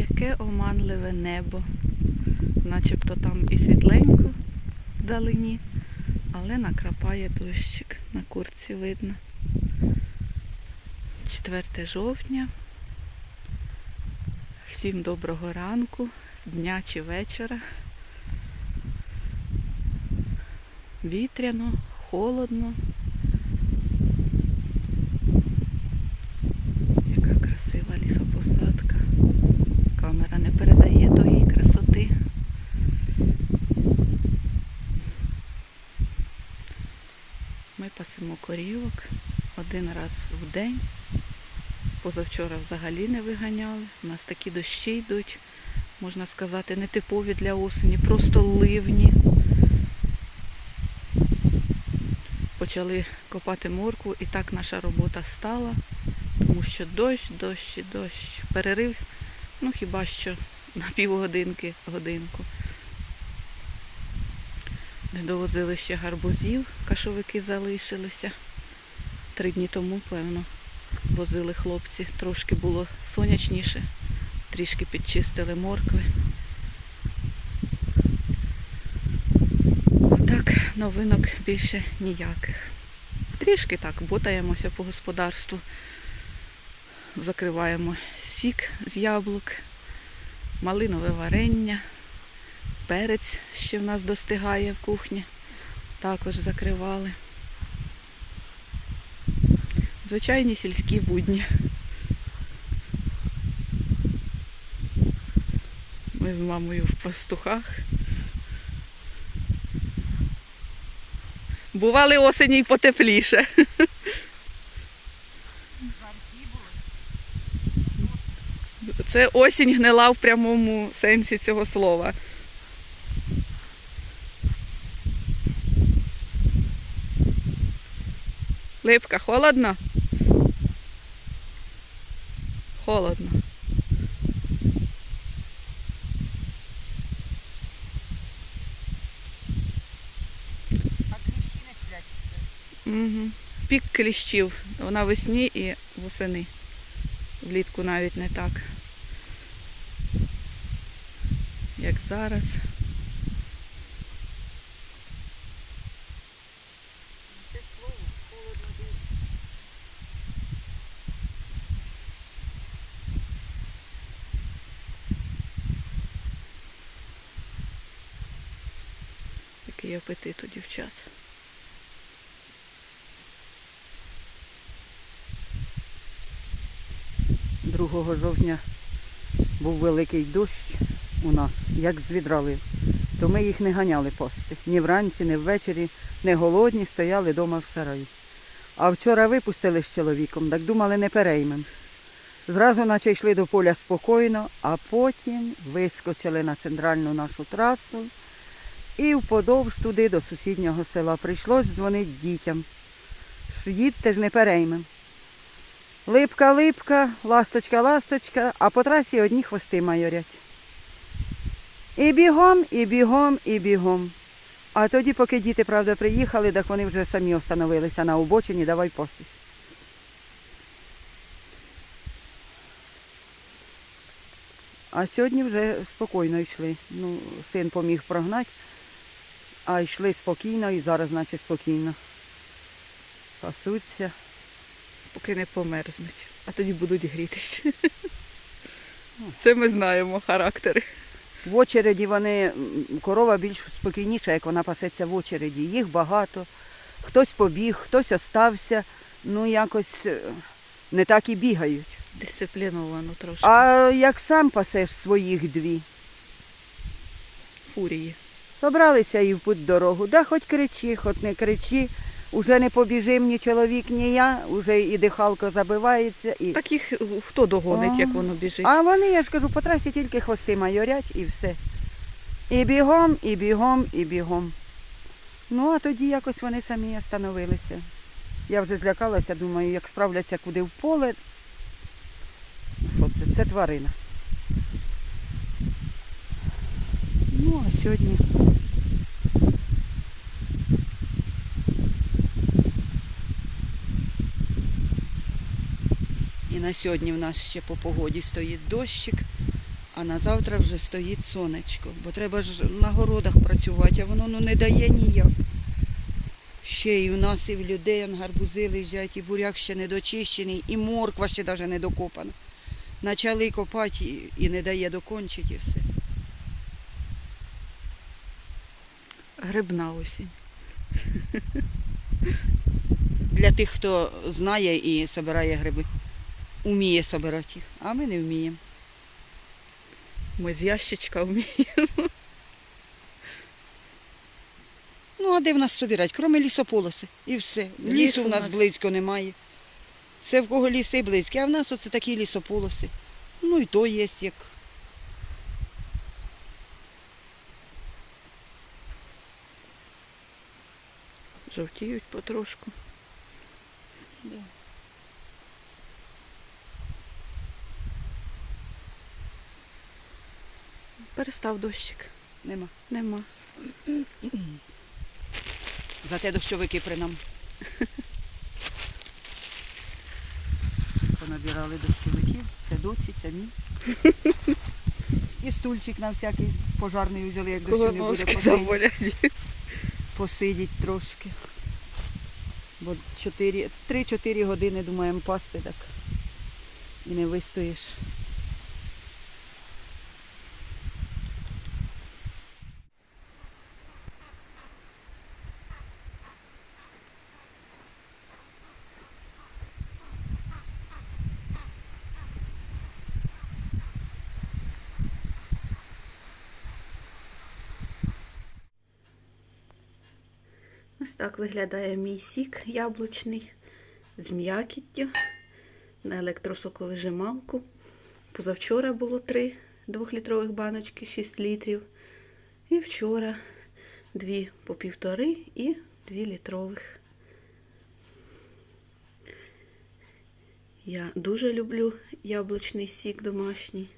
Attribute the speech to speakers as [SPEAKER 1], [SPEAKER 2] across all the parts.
[SPEAKER 1] Яке оманливе небо. Начебто там і світленько вдалині, але накрапає дощик. На курці видно. 4 жовтня. Всім доброго ранку, дня чи вечора. Вітряно, холодно. Яка красива лісопосадка. Камера не передає тої красоти. Ми пасемо корівок один раз в день. Позавчора взагалі не виганяли. У нас такі дощі йдуть, можна сказати, нетипові для осені, просто ливні. Почали копати моркву і так наша робота стала, тому що дощ, дощ і дощ. Перерив, ну хіба що на півгодинки, годинку. Не довозили ще гарбузів, кашовики залишилися. Три дні тому, певно, возили хлопці. Трошки було сонячніше, трішки підчистили моркви. Так, новинок більше ніяких. Трішки так ботаємося по господарству. Закриваємо сік з яблук, малинове варення, перець ще в нас достигає в кухні. Також закривали. Звичайні сільські будні. Ми з мамою в пастухах. Бували осені й потепліше. Це осінь гнила в прямому сенсі цього слова. Липка, холодно? Холодно. Угу. Пік кліщів навесні і восени. Влітку навіть не так. Як зараз. Який апетит у дівчат.
[SPEAKER 2] Другого жовтня був великий дощ у нас, як з відравив. То ми їх не ганяли пасти. Ні вранці, ні ввечері, не голодні, стояли вдома в сараї. А вчора випустили з чоловіком, так думали, не переймем. Зразу наче йшли до поля спокійно, а потім вискочили на центральну нашу трасу і вподовж туди до сусіднього села. Прийшлось дзвонити дітям. що Їдьте ж не переймем. Липка, липка, ласточка, ласточка, а по трасі одні хвости майорять. І бігом, і бігом, і бігом. А тоді, поки діти, правда, приїхали, так вони вже самі остановилися на обочині, давай постись. А сьогодні вже спокійно йшли. Ну, син поміг прогнати, а йшли спокійно і зараз, наче спокійно. Пасуться.
[SPEAKER 1] Поки не померзнуть, а тоді будуть грітися. Це ми знаємо характери.
[SPEAKER 2] В очереді вони, корова більш спокійніша, як вона пасеться в очереді. Їх багато. Хтось побіг, хтось остався. Ну, якось е, не так і бігають.
[SPEAKER 1] Дисципліновано трошки.
[SPEAKER 2] А як сам пасеш своїх дві,
[SPEAKER 1] Фурії.
[SPEAKER 2] собралися і в путь дорогу. Да хоч кричи, хоч не кричи. Уже не побіжим ні чоловік, ні я, уже і дихалка забивається. І...
[SPEAKER 1] Так їх хто догонить,
[SPEAKER 2] О.
[SPEAKER 1] як воно біжить?
[SPEAKER 2] А вони, я ж кажу, по трасі тільки хвости майорять і все. І бігом, і бігом, і бігом. Ну, а тоді якось вони самі остановилися. Я вже злякалася, думаю, як справляться куди в поле. Що це? Це тварина. Ну, а сьогодні. На сьогодні в нас ще по погоді стоїть дощик. А на завтра вже стоїть сонечко, бо треба ж на городах працювати, а воно ну, не дає ніяк. Ще і в нас, і в людей гарбузи лежать, і буряк ще не дочищений, і морква ще навіть не докопана. Почали копати і, не дає докончити все.
[SPEAKER 1] Грибна осінь.
[SPEAKER 2] Для тих, хто знає і збирає гриби, уміє збирати їх, а ми не вміємо.
[SPEAKER 1] Ми з ящичка вміємо.
[SPEAKER 2] Ну, а де в нас собирати? Кроме лісополоси. І все. Лісу,
[SPEAKER 1] Лісу
[SPEAKER 2] в
[SPEAKER 1] в
[SPEAKER 2] нас
[SPEAKER 1] нас-
[SPEAKER 2] близько немає. Це в кого ліси близькі, а в нас оце такі лісополоси. Ну і то є як.
[SPEAKER 1] Жовтіють потрошку.
[SPEAKER 2] Да.
[SPEAKER 1] Перестав дощик.
[SPEAKER 2] Нема.
[SPEAKER 1] Нема.
[SPEAKER 2] Зате дощовики при нам. Понабирали дощовиків. Це доці, це мій. І стульчик на всякий пожарний взяли, як дощу не буде
[SPEAKER 1] Колоноски
[SPEAKER 2] посидіть, трошки. Бо 3-4 години думаємо пасти так. І не вистоїш.
[SPEAKER 1] Ось так виглядає мій сік яблучний з м'якіттю на електросоковижималку. Позавчора було три двохлітрових баночки, 6 літрів. І вчора дві по півтори і дві літрових. Я дуже люблю яблучний сік домашній.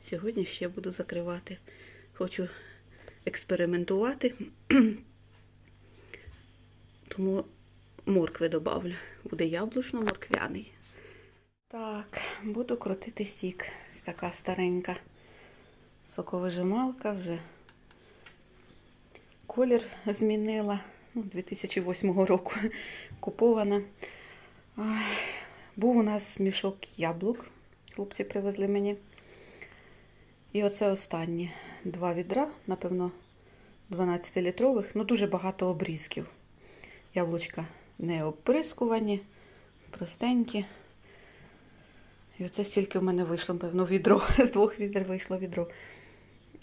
[SPEAKER 1] Сьогодні ще буду закривати. Хочу експериментувати. Тому моркви добавлю. Буде яблучно-морквяний. Так, буду крутити сік. Ось така старенька соковижималка вже. Колір змінила. Ну, 2008 року купована. Був у нас мішок яблук. Хлопці привезли мені. І оце останні два відра, напевно, 12-літрових, ну дуже багато обрізків. Яблучка не обприскувані, простенькі. І оце стільки в мене вийшло, певно, відро. З двох відер вийшло відро.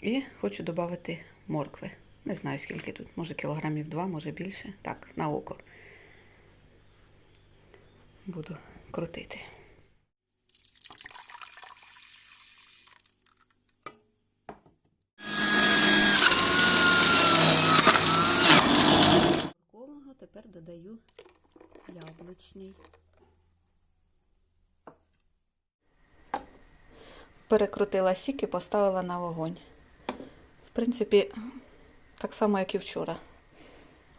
[SPEAKER 1] І хочу додати моркви. Не знаю, скільки тут, може кілограмів два, може більше. Так, на око. Буду крутити. Тепер додаю яблучний. Перекрутила сік і поставила на вогонь. В принципі, так само, як і вчора.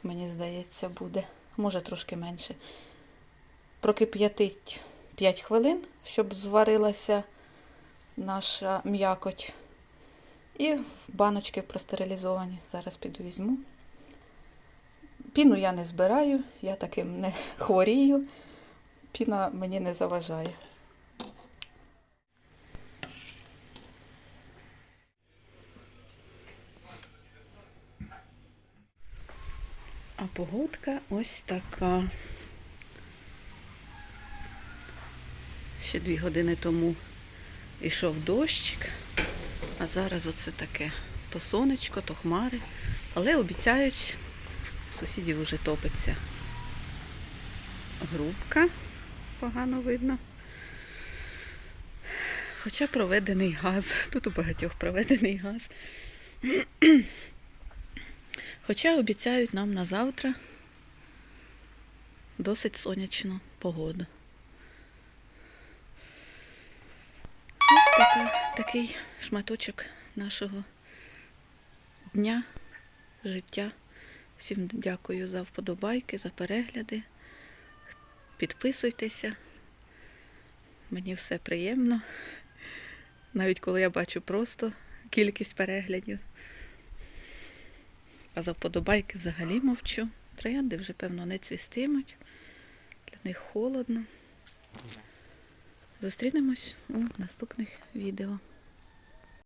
[SPEAKER 1] Мені здається, буде. Може трошки менше. Прокип'ятить 5 хвилин, щоб зварилася наша м'якоть. І в баночки простерилізовані. Зараз піду візьму. Піну я не збираю, я таким не хворію. Піна мені не заважає. А погодка ось така. Ще дві години тому йшов дощик, а зараз оце таке. То сонечко, то хмари. Але обіцяють, сусідів вже топиться грубка, погано видно. Хоча проведений газ. Тут у багатьох проведений газ. Хоча обіцяють нам на завтра досить сонячну погоду. Ось така, такий шматочок нашого дня, життя. Всім дякую за вподобайки, за перегляди. Підписуйтеся. Мені все приємно. Навіть коли я бачу просто кількість переглядів. А за вподобайки взагалі мовчу. Троянди вже, певно, не цвістимуть. Для них холодно. Зустрінемось у наступних відео.